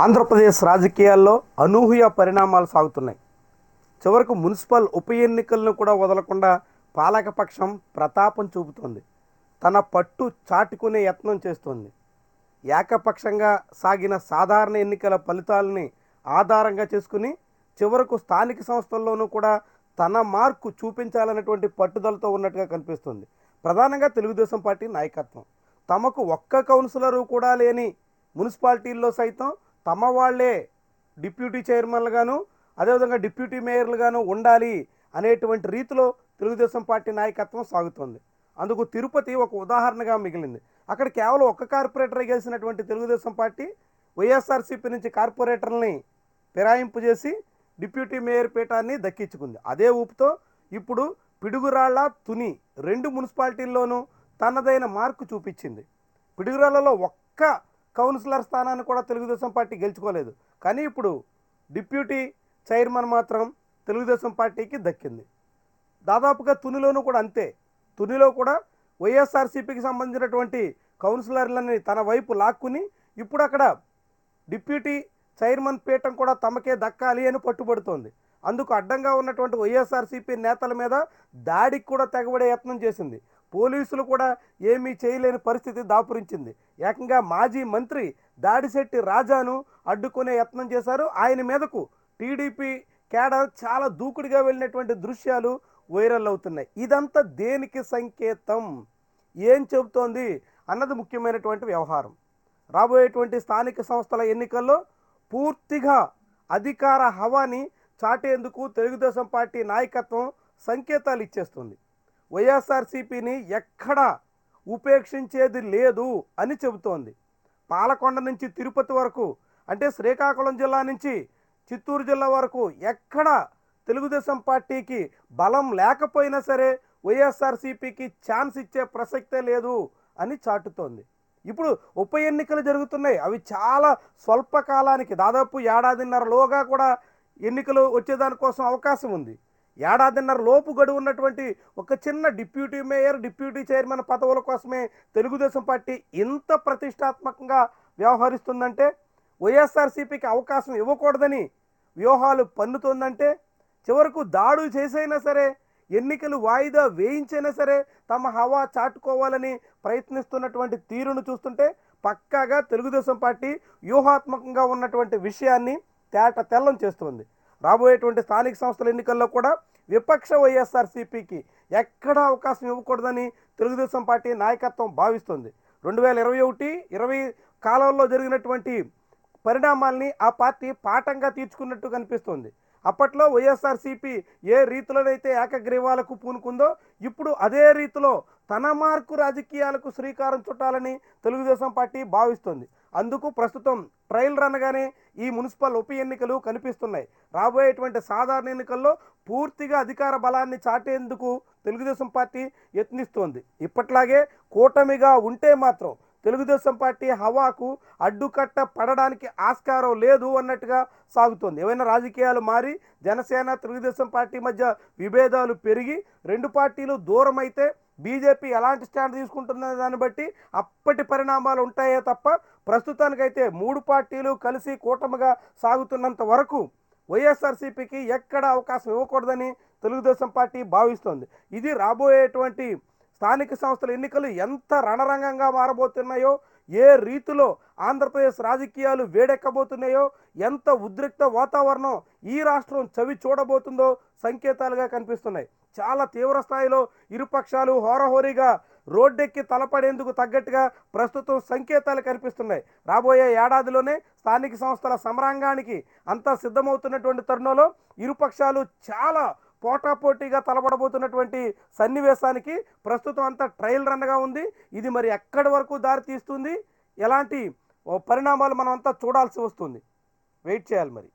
ఆంధ్రప్రదేశ్ రాజకీయాల్లో అనూహ్య పరిణామాలు సాగుతున్నాయి. చివరకు మున్సిపల్ ఉప ఎన్నికలను కూడా వదలకుండా పాలకపక్షం ప్రతాపం చూపుతోంది. తన పట్టు చాటుకునే యత్నం చేస్తోంది. ఏకపక్షంగా సాగిన సాధారణ ఎన్నికల ఫలితాలని ఆధారంగా చేసుకుని చివరకు స్థానిక సంస్థల్లోనూ కూడా తన మార్కు చూపించాలన్నటువంటి పట్టుదలతో ఉన్నట్టుగా కనిపిస్తుంది. ప్రధానంగా తెలుగుదేశం పార్టీ నాయకత్వం. తమకు ఒక్క కౌన్సిలరు కూడా లేని మున్సిపాలిటీల్లో సైతం తమ వాళ్ళే డిప్యూటీ చైర్మన్లుగాను అదేవిధంగా డిప్యూటీ మేయర్లుగాను ఉండాలి అనేటువంటి రీతిలో తెలుగుదేశం పార్టీ నాయకత్వం సాగుతోంది. అందుకు తిరుపతి ఒక ఉదాహరణగా మిగిలింది. అక్కడ కేవలం ఒక్క కార్పొరేటర్ గెలిచినటువంటి తెలుగుదేశం పార్టీ వైఎస్ఆర్సీపీ నుంచి కార్పొరేటర్ని ఫిరాయింపు చేసి డిప్యూటీ మేయర్ పీఠాన్ని దక్కించుకుంది. అదే ఊపుతో ఇప్పుడు పిడుగురాళ్ళ తుని రెండు మున్సిపాలిటీల్లోనూ తనదైన మార్కు చూపించింది. పిడుగురాళ్ళలో ఒక్క కౌన్సిలర్ స్థానాన్ని కూడా తెలుగుదేశం పార్టీ గెలుచుకోలేదు. కానీ ఇప్పుడు డిప్యూటీ చైర్మన్ మాత్రం తెలుగుదేశం పార్టీకి దక్కింది. దాదాపుగా తునిలోనూ కూడా అంతే. తునిలో కూడా వైఎస్ఆర్సీపీకి సంబంధించినటువంటి కౌన్సిలర్లని తన వైపు లాక్కుని ఇప్పుడు అక్కడ డిప్యూటీ చైర్మన్ పీఠం కూడా తమకే దక్కాలి అని పట్టుబడుతోంది. అందుకు అడ్డంగా ఉన్నటువంటి వైఎస్ఆర్సీపీ నేతల మీద దాడికి కూడా తెగబడే యత్నం చేసింది. పోలీసులు కూడా ఏమీ చేయలేని పరిస్థితి దాపురించింది. ఏకంగా మాజీ మంత్రి దాడిశెట్టి రాజాను అడ్డుకునే యత్నం చేశారు. ఆయన మీదకు టీడీపీ కేడర్ చాలా దూకుడిగా వెళ్ళినటువంటి దృశ్యాలు వైరల్ అవుతున్నాయి. ఇదంతా దేనికి సంకేతం? ఏం చెబుతోంది అన్నది ముఖ్యమైనటువంటి వ్యవహారం. రాబోయేటువంటి స్థానిక సంస్థల ఎన్నికల్లో పూర్తిగా అధికార హవాని చాటేందుకు తెలుగుదేశం పార్టీ నాయకత్వం సంకేతాలు ఇచ్చేస్తుంది. వైఎస్ఆర్సీపీని ఎక్కడా ఉపేక్షించేది లేదు అని చెబుతోంది. పాలకొండ నుంచి తిరుపతి వరకు అంటే శ్రీకాకుళం జిల్లా నుంచి చిత్తూరు జిల్లా వరకు ఎక్కడ తెలుగుదేశం పార్టీకి బలం లేకపోయినా సరే వైఎస్ఆర్సీపీకి ఛాన్స్ ఇచ్చే ప్రసక్తే లేదు అని చాటుతోంది. ఇప్పుడు ఉప ఎన్నికలు జరుగుతున్నాయి. అవి చాలా స్వల్పకాలానికి దాదాపు ఏడాదిన్నరలోగా కూడా ఎన్నికలు వచ్చేదానికోసం అవకాశం ఉంది. ఏడాదిన్నర లోపు గడువు ఉన్నటువంటి ఒక చిన్న డిప్యూటీ మేయర్ డిప్యూటీ చైర్మన్ పదవుల కోసమే తెలుగుదేశం పార్టీ ఇంత ప్రతిష్టాత్మకంగా వ్యవహరిస్తుందంటే వైఎస్ఆర్సీపీకి అవకాశం ఇవ్వకూడదని వ్యూహాలు పన్నుతోందంటే చివరకు దాడులు చేసైనా సరే ఎన్నికలు వాయిదా వేయించైనా సరే తమ హవా చాటుకోవాలని ప్రయత్నిస్తున్నటువంటి తీరును చూస్తుంటే పక్కాగా తెలుగుదేశం పార్టీ వ్యూహాత్మకంగా ఉన్నటువంటి విషయాన్ని తేట తెల్లం చేస్తుంది. రాబోయేటువంటి స్థానిక సంస్థల ఎన్నికల్లో కూడా విపక్ష వైఎస్ఆర్సీపీకి ఎక్కడా అవకాశం ఇవ్వకూడదని తెలుగుదేశం పార్టీ నాయకత్వం భావిస్తుంది. రెండు వేల ఇరవై ఒకటి ఇరవై కాలంలో జరిగినటువంటి పరిణామాల్ని ఆ పార్టీ పాఠంగా తీర్చుకున్నట్టు కనిపిస్తుంది. అప్పట్లో వైఎస్ఆర్సీపీ ఏ రీతిలోనైతే ఏకగ్రీవాలకు పూనుకుందో ఇప్పుడు అదే రీతిలో తన మార్కు రాజకీయాలకు శ్రీకారం చుట్టాలని తెలుగుదేశం పార్టీ భావిస్తుంది. అందుకు ప్రస్తుతం ట్రయల్ రన్గానే ఈ మున్సిపల్ ఉప ఎన్నికలు కనిపిస్తున్నాయి. రాబోయేటువంటి సాధారణ ఎన్నికల్లో పూర్తిగా అధికార బలాన్ని చాటేందుకు తెలుగుదేశం పార్టీ యత్నిస్తోంది. ఇప్పట్లాగే కూటమిగా ఉంటే మాత్రం తెలుగుదేశం పార్టీ హవాకు అడ్డుకట్ట పడడానికి ఆస్కారం లేదు అన్నట్టుగా సాగుతోంది. ఏవైనా రాజకీయాలు మారి జనసేన తెలుగుదేశం పార్టీ మధ్య విభేదాలు పెరిగి రెండు పార్టీలు దూరమైతే బీజేపీ ఎలాంటి స్టాండ్ తీసుకుంటుందనే దాన్ని బట్టి అప్పటి పరిణామాలు ఉంటాయే తప్ప ప్రస్తుతానికైతే మూడు పార్టీలు కలిసి కూటమిగా సాగుతున్నంత వరకు వైఎస్ఆర్సీపీకి ఎక్కడ అవకాశం ఇవ్వకూడదని తెలుగుదేశం పార్టీ భావిస్తోంది. ఇది రాబోయేటువంటి స్థానిక సంస్థల ఎన్నికలు ఎంత రణరంగంగా మారబోతున్నాయో ఏ రీతిలో ఆంధ్రప్రదేశ్ రాజకీయాలు వేడెక్కబోతున్నాయో ఎంత ఉద్రిక్త వాతావరణం ఈ రాష్ట్రం చవి చూడబోతుందో సంకేతాలుగా కనిపిస్తున్నాయి. చాలా తీవ్ర స్థాయిలో ఇరుపక్షాలు హోరహోరీగా రోడ్డెక్కి తలపడేందుకు తగ్గట్టుగా ప్రస్తుతం సంకేతాలు కనిపిస్తున్నాయి. రాబోయే ఏడాదిలోనే స్థానిక సంస్థల సమరాంగానికి అంతా సిద్ధమవుతున్నటువంటి తరుణంలో ఇరుపక్షాలు చాలా పోటాపోటీగా తలపడబోతున్నటువంటి సన్నివేశానికి ప్రస్తుతం అంతా ట్రయల్ రన్గా ఉంది. ఇది మరి ఎక్కడి వరకు దారి తీస్తుంది? ఎలాంటి పరిణామాలు మనం అంతా చూడాల్సి వస్తుంది. వెయిట్ చేయాలి మరి.